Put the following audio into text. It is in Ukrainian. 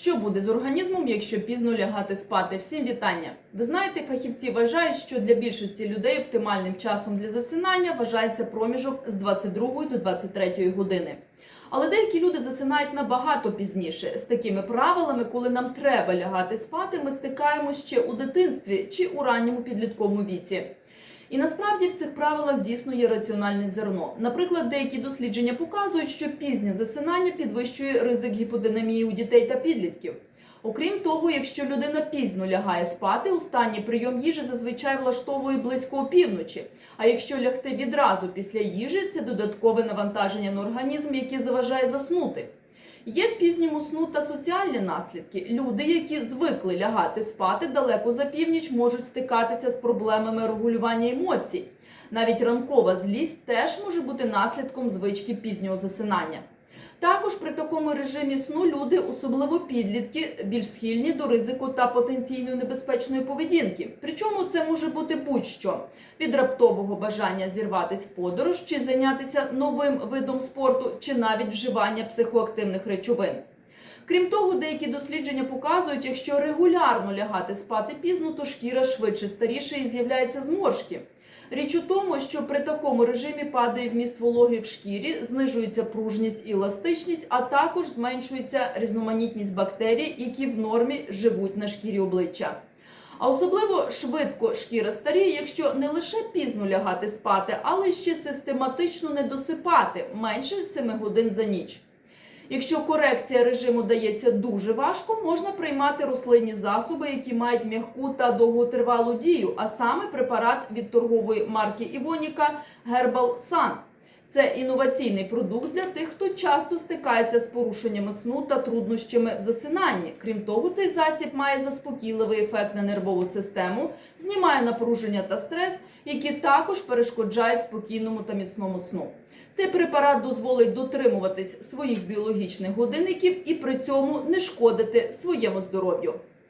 Що буде з організмом, якщо пізно лягати спати? Всім вітання! Ви знаєте, фахівці вважають, що для більшості людей оптимальним часом для засинання вважається проміжок з 22 до 23 години. Але деякі люди засинають набагато пізніше. З такими правилами, коли нам треба лягати спати, ми стикаємось ще у дитинстві чи у ранньому підлітковому віці. І насправді в цих правилах дійсно є раціональне зерно. Наприклад, деякі дослідження показують, що пізнє засинання підвищує ризик гіподинамії у дітей та підлітків. Окрім того, якщо людина пізно лягає спати, останній прийом їжі зазвичай влаштовує близько опівночі. А якщо лягти відразу після їжі, це додаткове навантаження на організм, яке заважає заснути. Є в пізньому сну та соціальні наслідки. Люди, які звикли лягати спати далеко за північ, можуть стикатися з проблемами регулювання емоцій. Навіть ранкова злість теж може бути наслідком звички пізнього засинання. Також при такому режимі сну люди, особливо підлітки, більш схильні до ризику та потенційної небезпечної поведінки. Причому це може бути будь-що від раптового бажання зірватися в подорож, чи зайнятися новим видом спорту, чи навіть вживання психоактивних речовин. Крім того, деякі дослідження показують, якщо регулярно лягати спати пізно, то шкіра швидше старіше і з'являються зморшки. Річ у тому, що при такому режимі падає вміст вологи в шкірі, знижується пружність і еластичність, а також зменшується різноманітність бактерій, які в нормі живуть на шкірі обличчя. А особливо швидко шкіра старіє, якщо не лише пізно лягати спати, але ще систематично не досипати менше 7 годин за ніч. Якщо корекція режиму дається дуже важко, можна приймати рослинні засоби, які мають м'яку та довготривалу дію, а саме препарат від торгової марки Івоніка Herbal Sun. Це інноваційний продукт для тих, хто часто стикається з порушеннями сну та труднощами в засинанні. Крім того, цей засіб має заспокійливий ефект на нервову систему, знімає напруження та стрес, які також перешкоджають спокійному та міцному сну. Цей препарат дозволить дотримуватись своїх біологічних годинників і при цьому не шкодити своєму здоров'ю.